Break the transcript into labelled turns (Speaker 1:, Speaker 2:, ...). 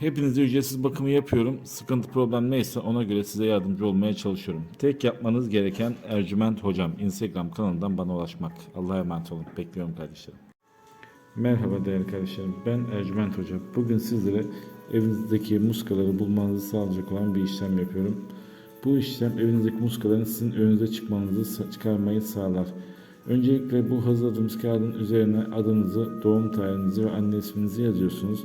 Speaker 1: hepinize ücretsiz bakımı yapıyorum. Sıkıntı problem neyse ona göre size yardımcı olmaya çalışıyorum. Tek yapmanız gereken Ercüment Hocam Instagram kanalından bana ulaşmak. Allah'a emanet olun. Bekliyorum kardeşlerim. Merhaba değerli kardeşlerim. Ben Ercüment Hoca. Bugün sizlere evinizdeki muskaları bulmanızı sağlayacak olan bir işlem yapıyorum. Bu işlem evinizdeki muskaların sizin önünüze çıkmanızı çıkarmayı sağlar. Öncelikle bu hazırladığımız kağıdın üzerine adınızı, doğum tarihinizi ve anne isminizi yazıyorsunuz.